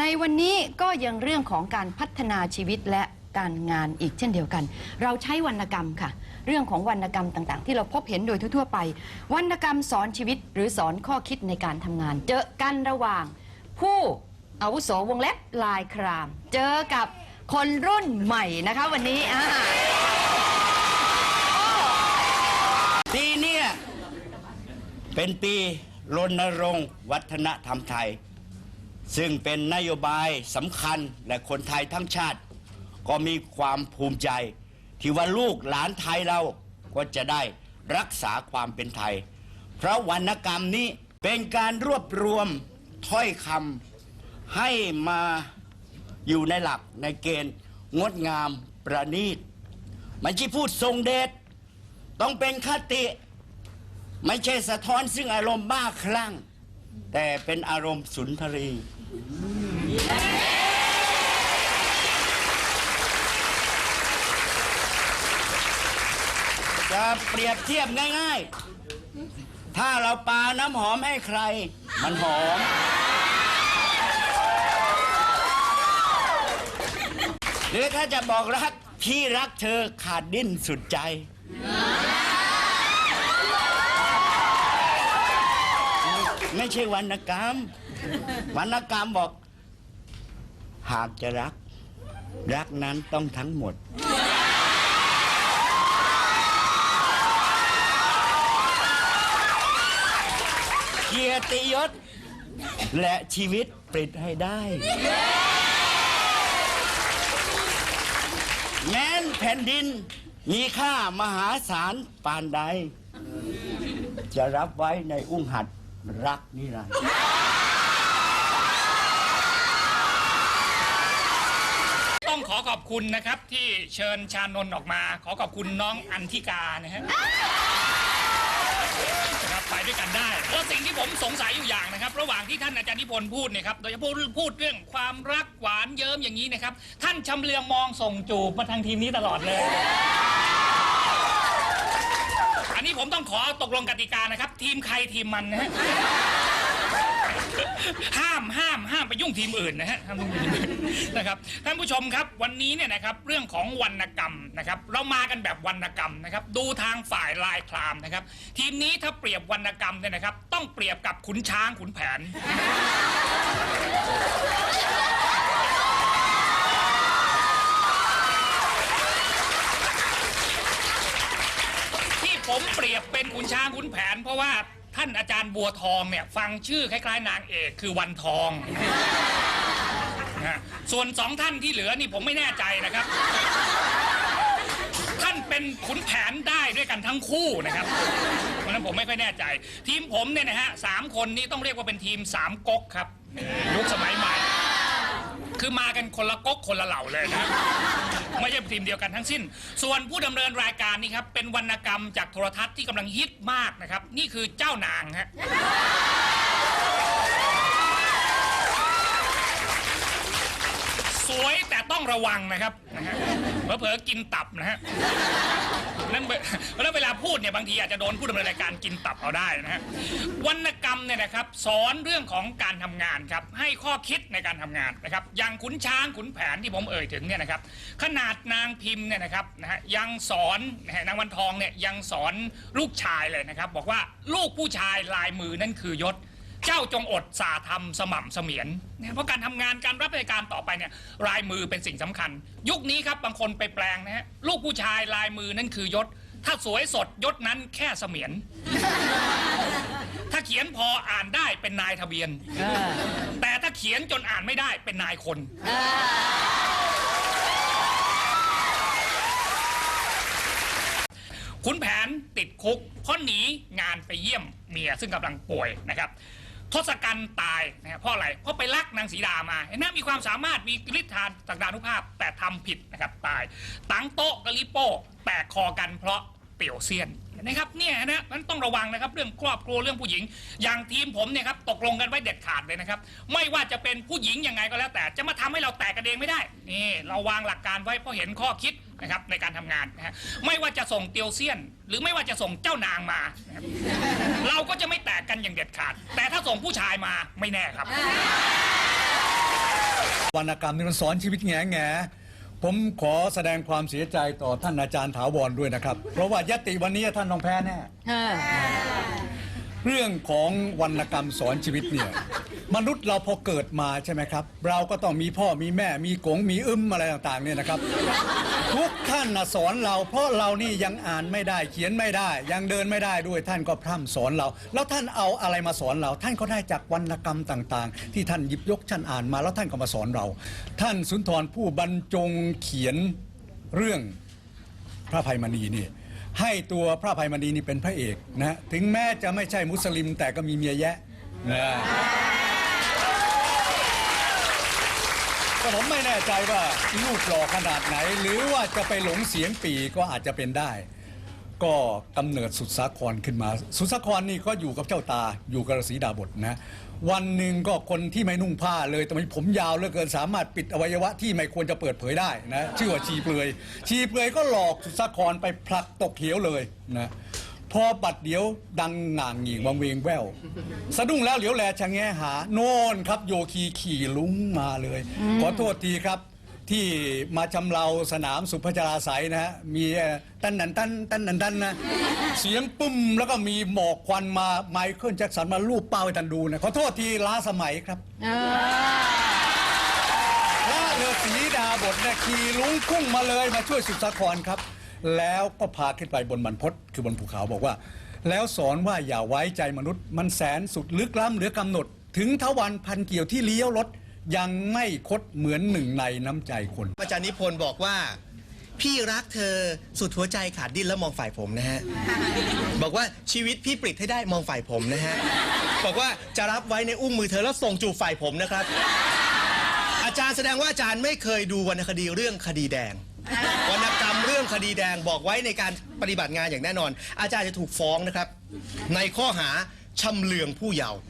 ในวันนี้ก็ยังเรื่องของการพัฒนาชีวิตและการงานอีกเช่นเดียวกัน เราใช้วรรณกรรมค่ะ เรื่องของวรรณกรรมต่างๆ ที่เราพบเห็นโดยทั่วๆไป วรรณกรรมสอนชีวิตหรือสอนข้อคิดในการทำงาน เจอกันระหว่าง ผู้อาวุโสวงเล็บลายคราม เจอกับคนรุ่นใหม่นะคะ วันนี้อ่าปีเนี้ยเป็นปีรณรงค์วัฒนธรรมไทย ซึ่งเป็นนโยบายสำคัญและคนไทยทั้งชาติ ก็มีความภูมิใจ ที่ว่าลูกหลานไทยเราก็จะได้รักษาความเป็นไทย เพราะวรรณกรรมนี้เป็นการรวบรวมถ้อยคำให้มาอยู่ในหลักในเกณฑ์งดงามประณีตไม่ใช่พูดทรงเดชต้องเป็นคติ ไม่ใช่สะท้อนซึ่งอารมณ์บ้าคลั่ง แต่เป็นอารมณ์สุนทรี จะเปรียบเทียบง่ายๆ ถ้าเราปาน้ำหอมให้ใคร มันหอม หรือถ้าจะบอกรัก พี่รักเธอขาดดิ้นสุดใจ ไม่ใช่วรรณกรรม วรรณกรรมบอก หากจะรัก รักนั้นต้องทั้งหมด เกียรติยศ และชีวิตปลิดให้ได้ แม้นแผ่นดินมีค่ามหาศาลปานใด จะรับไว้ในอุ้งหัดรักนิรันดร์ อขอขอบคุณนะครับที่เชิญชานนท์ออกมา ขอขอบคุณน้องอันทิกานะฮะครับไปด้วยกันได้แล้วสิ่งที่ผมสงสัยอยู่อย่างนะครับ ระหว่างที่ท่านอาจารย์นิพนธ์พูดเนี่ยครับโดยเฉพาะพูดเรื่องความรักหวานเยิ้มอย่างนี้นะครับ ท่านชำเลืองมองส่งจูบมาทางทีมนี้ตลอดเลย อันนี้ผมต้องขอตกลงกติกานะครับ ทีมใครทีมมันนะฮะ ห้ามห้ามห้ามไปยุ่งทีมอื่นนะฮะห้ามยุ่งทีมอื่นนะครับท่านผู้ชมครับวันนี้เนี่ยนะครับเรื่องของวรรณกรรมนะครับเรามากันแบบวรรณกรรมนะครับดูทางฝ่ายลายคลามนะครับ ทีมนี้ถ้าเปรียบวรรณกรรมเนี่ยนะครับ ต้องเปรียบกับขุนช้างขุนแผน ที่ผมเปรียบเป็นขุนช้างขุนแผน เพราะว่า ท่านอาจารย์บัวทองเนี่ยฟังชื่อคล้ายๆ นางเอกคือวันทองนะส่วนสองท่านที่เหลือนี่ผมไม่แน่ใจนะครับ ท่านเป็นขุนแผนได้ด้วยกันทั้งคู่นะครับ เพราะฉะนั้นผมไม่ค่อยแน่ใจ ทีมผมเนี่ยนะฮะสามคนนี้ต้องเรียกว่าเป็นทีมสามก๊กครับยุคสมัยใหม่ คือมากันคนละก๊กคนละเหล่าเลยนะ ไม่ใช่ทีมเดียวกันทั้งสิ้น ส่วนผู้ดำเนินรายการนี่ครับ เป็นวรรณกรรมจากโทรทัศน์ที่กำลังฮิตมากนะครับ นี่คือเจ้านางฮะ วยแต่ต้องระวังนะครับนะฮะเผลอๆกินตับนะฮะนั่นเวแล้วเวลาพูดเนี่ยบางทีอาจจะโดนผู้ดำเนินรายการกินตับเอาได้นะฮะวรรณกรรมเนี่ยนะครับ สอนเรื่องของการทำงานครับ ให้ข้อคิดในการทำงานนะครับ อย่างขุนช้างขุนแผนที่ผมเอ่ยถึงเนี่ยนะครับ ขนาดนางพิมพ์เนี่ยนะครับนะฮะยังสอนนะฮะนางวันทองเนี่ยยังสอนลูกชายเลยนะครับ บอกว่าลูกผู้ชายลายมือนั่นคือยศ เจ้าจงอดสาทำสม่ำเสมียนนะเพราะการทำงานการรับราชการต่อไปเนี่ยลายมือเป็นสิ่งสำคัญ ยุคนี้ครับบางคนไปแปลงนะฮะลูกผู้ชายลายมือนั่นคือยศ ถ้าสวยสดยศนั้นแค่เสมียน ถ้าเขียนพออ่านได้เป็นนายทะเบียน แต่ถ้าเขียนจนอ่านไม่ได้เป็นนายคน ขุนแผนติดคุกเพราะหนีงานไปเยี่ยมเมียซึ่งกำลังป่วยนะครับ ทศกัณฐ์ตายนะครับเพราะอะไรเพราะไปลักนางสีดามาเห็นไหมมีความสามารถมีฤทธิ์ทานต่างดานุภาพแต่ทำผิดนะครับตายตังโต๊ะกะลิโป้แตกคอกันเพราะเปี่ยวเซียนนะครับเนี่ยนะมันต้องระวังนะครับเรื่องครอบครัวเรื่องผู้หญิง อย่างทีมผมเนี่ยครับตกลงกันไว้เด็ดขาดเลยนะครับ ไม่ว่าจะเป็นผู้หญิงยังไงก็แล้วแต่จะมาทำให้เราแตกกันเองไม่ได้นี่เราวางหลักการไว้เพราะเห็นข้อคิด นะครับในการทำงานนะฮะไม่ว่าจะส่งเตียวเซียน หรือไม่ว่าจะส่งเจ้านางมานะครับเราก็จะไม่แตกกันอย่างเด็ดขาด แต่ถ้าส่งผู้ชายมาไม่แน่ครับ วรรณกรรมนี่มันสอนชีวิตแง่แง่ผมขอแสดงความเสียใจต่อท่านอาจารย์ถาวรด้วยนะครับ เพราะว่ายติวันนี้ท่านต้องแพ้แน่ เรื่องของวรรณกรรมสอนชีวิตเนี่ยมนุษย์เราพอเกิดมาใช่ไหมครับ เราก็ต้องมีพ่อมีแม่มีกงมีอึมอะไรต่างๆเนี่ยนะครับ ทุกท่านนะสอนเรา เพราะเรานี่ยังอ่านไม่ได้เขียนไม่ได้ ยังเดินไม่ได้ด้วยท่านก็พร่ำสอนเรา แล้วท่านเอาอะไรมาสอนเรา ท่านก็ได้จากวรรณกรรมต่างๆ ที่ท่านหยิบยกท่านอ่านมาแล้วท่านก็มาสอนเรา ท่านสุนทรผู้บรรจงเขียนเรื่องพระภัยมณีนี่ ให้ตัวพระภัยมณีนี่เป็นพระเอกนะถึงแม้จะไม่ใช่มุสลิมแต่ก็มีเมียแยะนะก็ผมไม่แน่ใจว่าลูกหล่อขนาดไหน หรือว่าจะไปหลงเสียงปีก็อาจจะเป็นได้ ก็กำเนิดสุดสาครขึ้นมา สุดสาครนี่ก็อยู่กับเจ้าตาอยู่กับฤาษีดาบทนะ วันหนึ่งก็คนที่ไม่นุ่งผ้าเลยแต่มีผมยาวเหลือเกินสามารถปิดอวัยวะที่ไม่ควรจะเปิดเผยได้นะชื่อว่าชีเปลือย ชีเปลือยก็หลอกสุดสาครไปผลักตกเหวเลยนะพอบัดเดี๋ยวดังหง่างหงิงวังเวงแววสะดุ้งแล้วเหลียวแลชะแงหา โน่นครับโยคีขี่ลุงมาเลย ขอโทษทีครับ ที่มาชำเราสนามสุพัชราไสยนะฮะมีเอ่อตันนันตันตันนันตันนะ เสียงปุ้มแล้วก็มีหมอกควันมาไมเคิลแจ็คสันมาลูบเป้าให้ทันดูนะขอโทษทีล้าสมัยครับเออพระฤาษีดาบทเนี่ยขี่ลุงพุ่งมาเลยมาช่วยสุดสาครครับ แล้วก็พาขึ้นไปบนบรรพตคือบนภูเขาบอกว่า แล้วสอนว่าอย่าไว้ใจมนุษย์ มันแสนสุดลึกล้ำเหลือกำหนด ถึงทวันพันเกี่ยวที่เลี้ยวรถ ยังไม่คดเหมือนหนึ่งในน้ำใจคนอาจารย์นิพนธ์บอกว่า พี่รักเธอสุดหัวใจขาดดิ้นแล้วมองฝ่ายผมนะฮะ บอกว่าชีวิตพี่ปลิดให้ได้มองฝ่ายผมนะฮะ บอกว่าจะรับไว้ในอุ้งมือเธอแล้วส่งจูบฝ่ายผมนะครับ อาจารย์แสดงว่าอาจารย์ไม่เคยดูวรรณคดีเรื่องคดีแดงวรรณกรรมเรื่องคดีแดงบอกไว้ในการปฏิบัติงานอย่างแน่นอน อาจารย์จะถูกฟ้องนะครับ ในข้อหาชำเลืองผู้เยาว์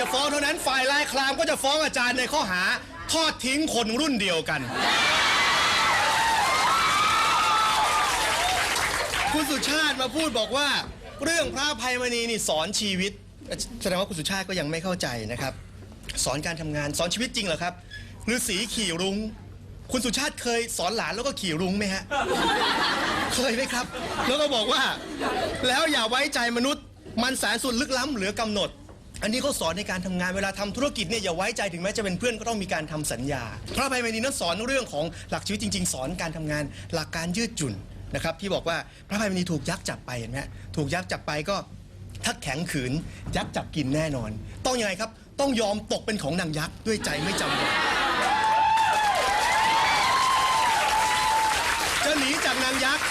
จะฟ้องเท่านั้นฝ่ายลายคลามก็จะฟ้องอาจารย์ในข้อหา ทอดทิ้งคนรุ่นเดียวกัน คุณสุชาติมาพูดบอกว่า เรื่องพระภัยมณีนี่สอนชีวิตแสดงว่าคุณสุชาติก็ยังไม่เข้าใจนะครับ สอนการทำงานสอนชีวิตจริงเหรอครับฤาษีขี่รุง้ง คุณสุชาติเคยสอนหลานแล้วก็ขี่รุ้งไหมฮะ เคยไหมครับ แล้วก็บอกว่า แล้วอย่าไว้ใจมนุษย์ มันแสนสุดลึกล้ำเหลือกำหนด อันนี้เขาสอนในการทำงานเวลาทำธุรกิจเนี่ยอย่าไว้ใจถึงแม้จะเป็นเพื่อนก็ต้องมีการทำสัญญา พระภัยมณีนั้นสอนเรื่องของหลักชีวิตจริง ๆ สอนการทำงาน หลักการยืดหยุ่นนะครับที่บอกว่าพระภัยมณีถูกยักษ์จับไปเห็นไหมถูกยักษ์จับไปก็ถ้าแข็งขืนยักษ์จับกินแน่นอน ต้องยังไงครับต้องยอมตกเป็นของนางยักษ์ด้วยใจไม่จำนนจะหนีจากนางยักษ์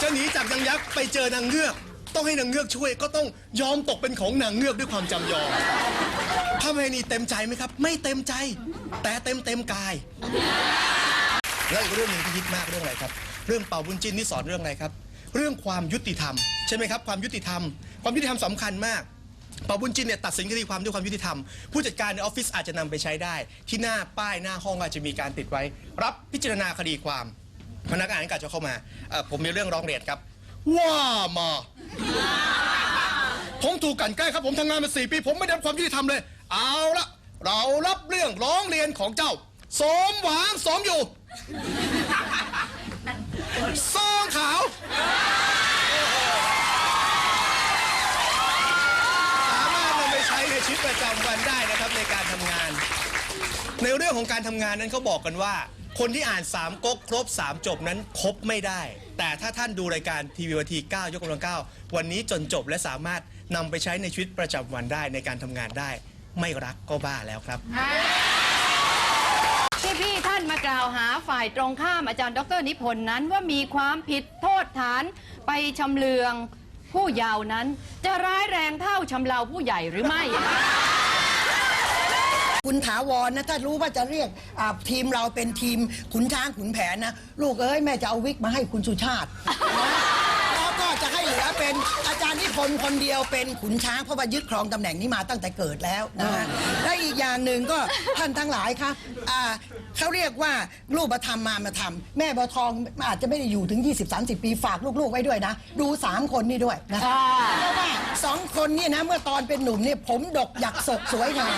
จะหนีจากนางยักษ์ไปเจอนางเงือก ต้องให้นางเงือกช่วยก็ต้องยอมตกเป็นของนางเงือกด้วยความจำยอมพระเมนีเต็มใจไหมครับ ไม่เต็มใจ แต่เต็มเต็มกาย แล้วอีกเรื่องหนึ่งที่ฮิตมากเรื่องอะไรครับ เรื่องเป่าบุญจินนี่สอนเรื่องอะไรครับ เรื่องความยุติธรรมใช่ไหมครับ ความยุติธรรม ความยุติธรรมสำคัญมากเป่าบุญจินเนี่ยตัดสินคดีความด้วยความยุติธรรม ผู้จัดการในออฟฟิศอาจจะนำไปใช้ได้ ที่หน้าป้ายหน้าห้องอาจจะมีการติดไว้ รับพิจารณาคดีความ พนักงานก็จะเข้ามาผมมีเรื่องร้องเรียนครับ ว่ามา ผมถูกกลันแกล้งครับผมทำงานมาสี่ปี ผมไม่ได้รับความยุติธรรมเลย เอาละเรารับเรื่องร้องเรียนของเจ้า สมหวังสมอยู่ซองขาว สามารถนำไปใช้ในชีวิตประจำวันได้นะครับในการทำงาน ในเรื่องของการทำงานนั้นเขาบอกกันว่า คนที่อ่าน3ก๊กครบ3จบนั้นครบไม่ได้ แต่ถ้าท่านดูรายการทีวีวันที9ยกกำลัง9วันนี้จนจบและสามารถนำไปใช้ในชีวิตประจำวันได้ในการทำงานได้ ไม่รักก็บ้าแล้วครับ ที่พี่ท่านมากล่าวหาฝ่ายตรงข้ามอาจารย์ดรนิพนธ์นั้นว่ามีความผิดโทษฐานไปชำเลืองผู้เยาว์นั้น จะร้ายแรงเท่าชำเราผู้ใหญ่หรือไม่ คุณถาวรนะถ้ารู้ว่าจะเรียกอ่าทีมเราเป็นทีมขุนช้างขุนแผนนะ ลูกเอ้ยแม่จะเอาวิกมาให้คุณสุชาตินะแล้วก็จะให้เหลือเป็นอาจารย์นิพนธ์คนเดียวเป็นขุนช้างเพราะว่ายึดครองตำแหน่งนี้มาตั้งแต่เกิดแล้วนะฮะและอีกอย่างหนึ่งก็ท่านทั้งหลายครับอ่าเขาเรียกว่ารูปธรรมมามาทำแม่บัวทองอาจจะไม่ได้อยู่ถึง 20-30 ปีฝากลูกๆไว้ด้วยนะ ดู 3 คนนี่ด้วยนะอ่าเพราะว่าสองคนเนี่ยนะเมื่อตอนเป็นหนุ่มเนี่ยผมดกหยักศกสวยงาม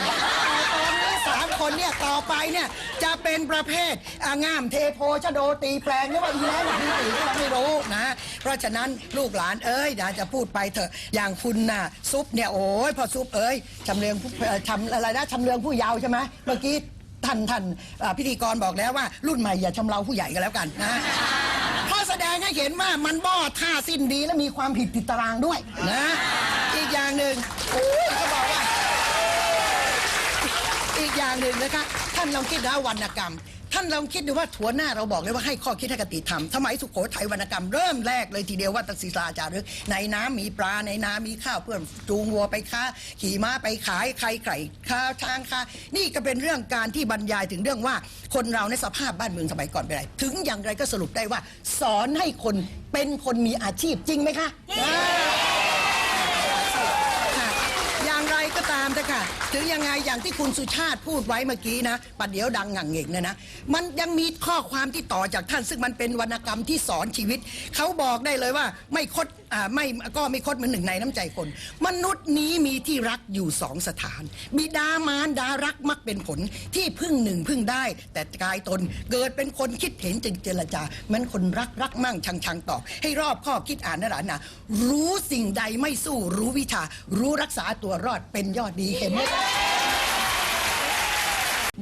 คนเนี่ยต่อไปเนี่ยจะเป็นประเภทอ่างามเทโพชโดตีแปลงหรือว่าอีแล้วอีตีก็ไม่รู้นะ เพราะฉะนั้นลูกหลานเอ้ยนะจะพูดไปเถอะอย่างคุณน่ะซุปเนี่ยโอ้ยพอซุปเอ้ยชำเลืองผู้เอ่อชำอะไรนะชำเลืองผู้เยาว์ใช่ไหมเมื่อกี้ท่านท่านอ่าพิธีกรบอกแล้วว่ารุ่นใหม่อย่าชำเราผู้ใหญ่กันแล้วกันนะ เพราะแสดงให้เห็นว่ามันบ้อท่าสิ้นดีและมีความผิดติดตารางด้วยนะ อีกอย่างหนึ่งอุ้ยก็บอกว่า อีกอย่างหนึ่งนะคะ ท่านลองคิดนะวรรณกรรม ท่านลองคิดดูว่าถัวหน้าเราบอกเลยว่าให้ข้อคิดให้กติธรรมสมัยสุโขทัยวรรณกรรมเริ่มแรกเลยทีเดียวว่าตักศิลาจารึกในน้ำมีปลาในนามีข้าวเพื่อนจูงวัวไปค้า ขี่ม้าไปขายใครไก่ข้าวช้างค้านี่ก็เป็นเรื่องการที่บรรยายถึงเรื่องว่าคนเราในสภาพบ้านเมืองสมัยก่อนเป็นไร ถึงอย่างไรก็สรุปได้ว่า สอนให้คนเป็นคนมีอาชีพจริงไหมคะอ่าค่ะอย่างไรก็ตามเถอะค่ะ ถึงยังไงอย่างที่คุณสุชาติพูดไว้เมื่อกี้นะปัดเดี๋ยวดังหงั่งเหงกเนี่ยนะ มันยังมีข้อความที่ต่อจากท่าน ซึ่งมันเป็นวรรณกรรมที่สอนชีวิต เขาบอกได้เลยว่าไม่คดอ่าไม่ก็ไม่คดเหมือนหนึ่งในน้ำใจคน มนุษย์นี้มีที่รักอยู่สองสถาน บิดามารดารักมักเป็นผลที่พึ่งหนึ่งพึ่งได้ แต่กายตนเกิดเป็นคนคิดเห็นจึงเจรจาเหมันคนรักรักมั่งชังชังตอบให้รอบข้อคิดอ่านนะหลานนะรู้สิ่งใดไม่สู้รู้วิชา รู้รักษาตัวรอดเป็นยอดดีเห็นไหมคะ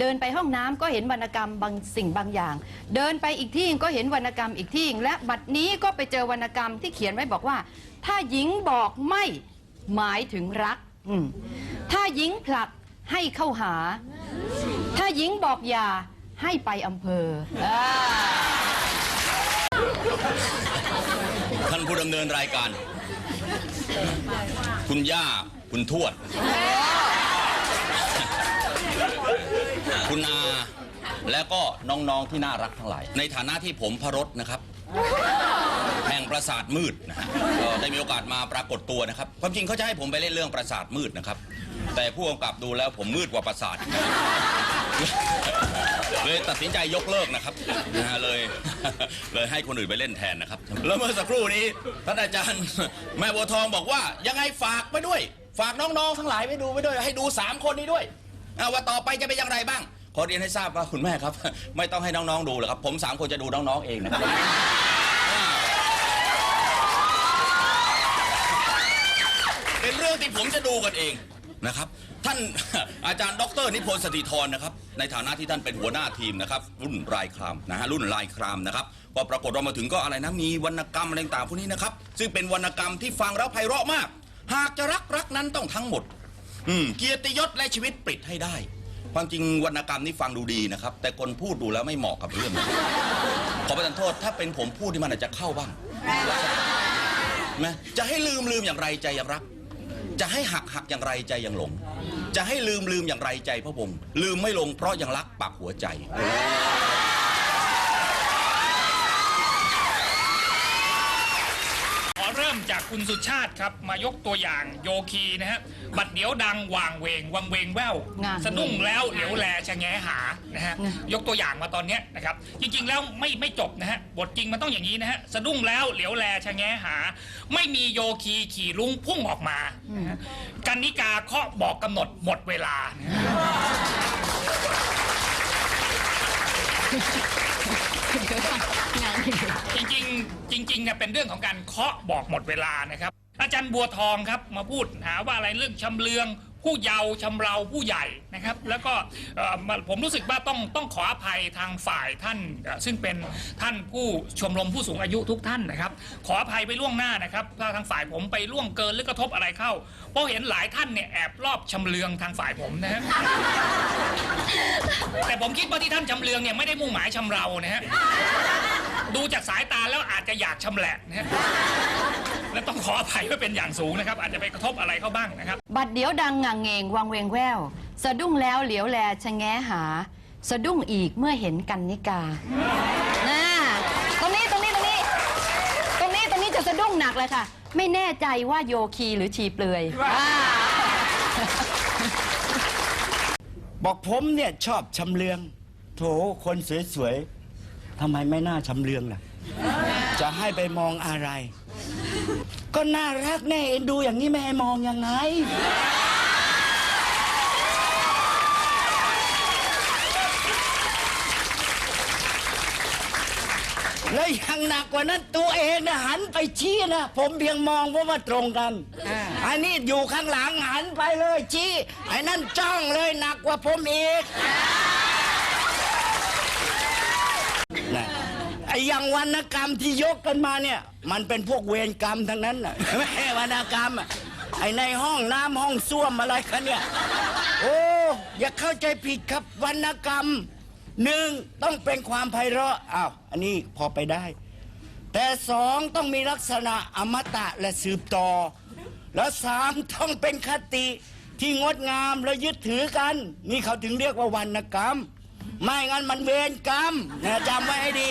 เดินไปห้องน้ำก็เห็นวรรณกรรมบางสิ่งบางอย่าง เดินไปอีกที่ก็เห็นวรรณกรรมอีกที่และบัดนี้ก็ไปเจอวรรณกรรมที่เขียนไว้บอกว่า ถ้าหญิงบอกไม่หมายถึงรักอืมถ้าหญิงผลักให้เข้าหา ถ้าหญิงบอกอย่าให้ไปอำเภออ่า ท่านผู้ดำเนินรายการ คุณย่า คุณทวด คุณอา และก็น้องๆที่น่ารักทั้งหลาย ในฐานะที่ผมพระรถนะครับ แห่งปราสาทมืดนะฮะก็ได้มีโอกาสมาปรากฏตัวนะครับ ความจริงเขาจะให้ผมไปเล่นเรื่องปราสาทมืดนะครับ แต่ผู้กำกับดูแล้วผมมืดกว่าปราสาท เลยตัดสินใจยกเลิกนะครับนะฮะเลยเลยให้คนอื่นไปเล่นแทนนะครับ แล้วเมื่อสักครู่นี้ท่านอาจารย์แม่บัวทองบอกว่ายังไงฝากไปด้วย ฝากน้องๆทั้งหลายไปดูไปด้วย ให้ดูสามคนนี้ด้วยอ่าว่าต่อไปจะเป็นอย่างไรบ้าง ขอเรียนให้ทราบว่าคุณแม่ครับ ไม่ต้องให้น้องๆดูหรอกครับ ผมสามคนจะดูน้องๆเองนะครับเป็นเรื่องที่ผมจะดูกันเอง นะครับ ท่าน อาจารย์ดรนิพนธ์สติธรนะครับ ในฐานะที่ท่านเป็นหัวหน้าทีมนะครับ รุ่นรายครามนะฮะรุ่นลายครามนะครับก็ปรากฏว่ามาถึงก็อะไรนะมีวรรณกรรมอะไรต่างๆพวกนี้นะครับ ซึ่งเป็นวรรณกรรมที่ฟังแล้วไพเราะมาก หากจะรักรักนั้นต้องทั้งหมด อืมเกียรติยศและชีวิตปิดให้ได้ ความจริงวรรณกรรมนี่ฟังดูดีนะครับ แต่คนพูดดูแล้วไม่เหมาะกับเรื่องนี้ขอประทานโทษถ้าเป็นผมพูดที่มันอาจจะเข้าบ้างนะจะให้ลืมลืมอย่างไรใจยังรัก จะให้หักหักอย่างไรใจยังหลง จะให้ลืมลืมอย่างไรใจพระพงศ์ลืมไม่ลงเพราะยังรักปักหัวใจ ขอเริ่ม จากคุณสุชาติครับมายกตัวอย่างโยคีนะฮะบัดเดี๋ยวดังวางเวงวังเวงแววงาน สะดุ้งแล้วเหลียวแลชะแงหานะฮะยกตัวอย่างมาตอนเนี้ยนะครับจริงๆแล้วไม่ไม่จบนะฮะบทจริงมันต้องอย่างนี้นะฮะสะดุ้งแล้วเหลียวแลชะแงหา ไม่มีโยคีขี่ลุงพุ่งออกมานะฮะกันนิกาเคาะบอกกำหนดหมดเวลานะฮะ จริงๆเนี่ยเป็นเรื่องของการเคาะบอกหมดเวลานะครับ อาจารย์บัวทองครับมาพูดหาว่าอะไรเรื่องชำเลือง ผู้เยาว์ชำเราผู้ใหญ่นะครับ แล้วก็เอ่อมาผมรู้สึกว่าต้องต้องขออภัยทางฝ่ายท่านเอ่อซึ่งเป็นท่านผู้ชมรมผู้สูงอายุทุกท่านนะครับ ขออภัยไปล่วงหน้านะครับถ้าทางฝ่ายผมไปล่วงเกินหรือกระทบอะไรเข้า เพราะเห็นหลายท่านเนี่ยแอบรอบชำเลืองทางฝ่ายผมนะฮะ แต่ผมคิดว่าที่ท่านชำเลืองเนี่ยไม่ได้มุ่งหมายชำเรานะฮะดูจากสายตาแล้วอาจจะอยากชำแหละนะฮะและต้องขออภัยไว้เป็นอย่างสูงนะครับ อาจจะไปกระทบอะไรเข้าบ้างนะครับ บัดเดี๋ยวดังงังเงงวังเวงแวว สะดุ้งแล้วเหลียวแลชะแงหา สะดุ้งอีกเมื่อเห็นกันนิกาน่าตรงนี้ตรงนี้ตรงนี้ ตรงนี้ตรงนี้จะสะดุ้งหนักเลยค่ะ ไม่แน่ใจว่าโยคีหรือชีเปลือยบอกผมเนี่ยชอบชำเลือง โถคนสวยๆ ทำไมไม่น่าชำเลืองล่ะ จะให้ไปมองอะไร ก็น่ารักแน่เอ็นดูอย่างนี้ไม่ให้มองยังไง แล้วยังหนักกว่านั้นตัวเองนะหันไปชี้นะผมเพียงมองเพราะว่าตรงกันอันนี้อยู่ข้างหลังหันไปเลยชี้ไอ้นั่นจ้องเลยหนักกว่าผมอีกนะไอ้ อย่างวรรณกรรมที่ยกกันมาเนี่ย มันเป็นพวกเวรกรรมทั้งนั้นน่ะไม่ใช่วรรณกรรมอะไอในห้องน้ำห้องส้วมอะไรกันเนี่ย โอ้อย่าเข้าใจผิดครับวรรณกรรมหนึ่งต้องเป็นความไพเราะอ้าวอันนี้พอไปได้ แต่สองต้องมีลักษณะอมตะและสืบต่อ แล้วสามต้องเป็นคติที่งดงามและยึดถือกัน นี่เขาถึงเรียกว่าวรรณกรรม ไม่งั้นมันเวรกรรมนะจำไว้ให้ดี